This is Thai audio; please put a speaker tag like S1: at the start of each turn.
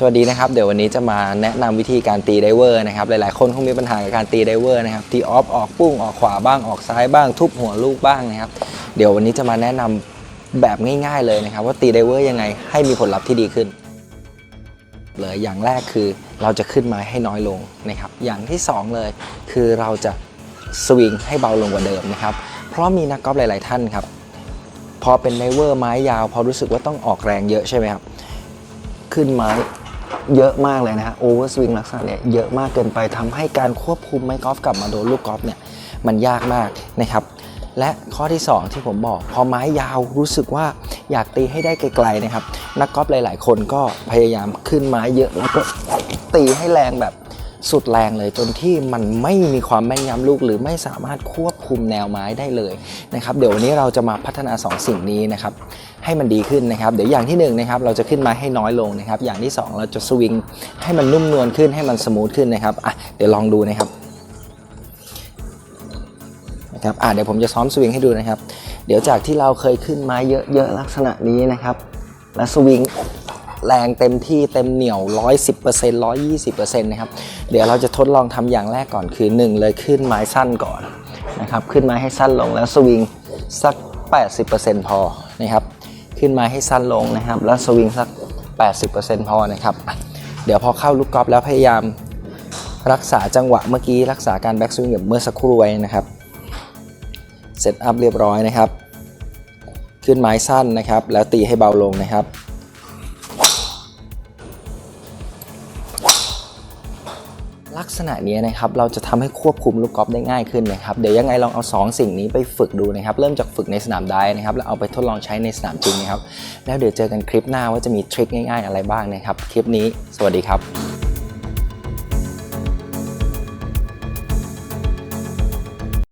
S1: สวัสดีนะครับเดี๋ยววันนี้จะมาแนะนำวิธีการตีไดเวอร์นะครับหลายๆคนคงมีปัญหากับการตีไดเวอร์นะครับตีออฟออกปุ้งออกขวาบ้างออกซ้ายบ้าง ทุบหัวลูกบ้างนะครับเดี๋ยววันนี้จะมาแนะนำแบบง่ายๆเลยนะครับว่าตีไดเวอร์ยังไงให้มีผลลัพธ์ที่ดีขึ้นเลยอย่างแรกคือเราจะขึ้นไม้ให้น้อยลงนะครับอย่างที่สองเลย คือเราจะสวิงให้เบาลงกว่าเดิมนะครับเพราะมีนักกอล์ฟหลาย ๆ ท่านครับพอเป็นไดเวอร์ไม้ยาว พอรู้สึกว่าต้องออกแรงเยอะใช่ไหมครับขึ้นไม้ เยอะมากเลยนะฮะโอเวอร์สวิงลักษณะเนี่ยเยอะมากเกินไปทำให้การควบคุมไม้กอล์ฟกลับมาโดนลูกกอล์ฟเนี่ยมันยากมากนะครับและข้อที่ 2 ที่ผมบอกพอไม้ยาวรู้สึกว่าอยากตีให้ได้ไกลๆนะครับ นักกอล์ฟหลาย ๆ คนก็พยายามขึ้นไม้เยอะแล้วก็ตีให้แรงแบบ สุดแรงเลยจนที่มันไม่มีความแม่นยำลูก หรือไม่สามารถควบคุมแนวไม้ได้เลยนะครับเดี๋ยววันนี้เราจะมาพัฒนา 2 สิ่งนี้นะครับให้มันดีขึ้นนะครับเดี๋ยวอย่างที่1นงนะครับเราจะขึ้นม้ให้น้อยลงนะครับอย่างที่ 2 เราจะสวิงให้มันนุ่มนวลขึ้นให้มันสมูทขึ้นนะครับอะเดี๋ยวลองดูนะครับนะครับอะเดี๋ยวผมจะซ้อมสวิงให้ดูนะครับ เดี๋ยวจากที่เราเคยขึ้นไม้เยอะๆลักษณะนี้นะครับ และสวิง แรงเต็มที่เต็มเหนียว 110% 120%นะครับ เดี๋ยวเราจะทดลองทำอย่างแรกก่อนคือ 1 เลยขึ้นไม้สั้นก่อนนะครับ ขึ้นไม้ให้สั้นลงแล้วสวิงสัก 80%พอนะครับ ขึ้นไมาให้สั้นลงนะครับ แล้วสวิงสัก 80%พอนะครับ เดี๋ยวพอเข้าลูกกอล์ฟแล้วพยายามรักษาจังหวะเมื่อกี้รักษาการแบ็กสวิงแบบเมื่อสักครู่ไว้นะครับ เซตอัพเรียบร้อยนะครับ ขึ้นไม้สั้นนะครับ แล้วตีให้เบาลงนะครับ ลักษณะนี้นะครับเราจะทำให้ควบคุมลูกกอล์ฟได้ง่ายขึ้นนะครับเดี๋ยวยังไงลองเอา 2 สิ่งนี้ไปฝึกดูนะครับเริ่มจากฝึกในสนามได้นะครับแล้วเอาไปทดลองใช้ในสนามจริงนะครับแล้วเดี๋ยวเจอกันคลิปหน้าว่าจะมีทริคง่ายๆอะไรบ้างนะครับคลิปนี้ สวัสดีครับ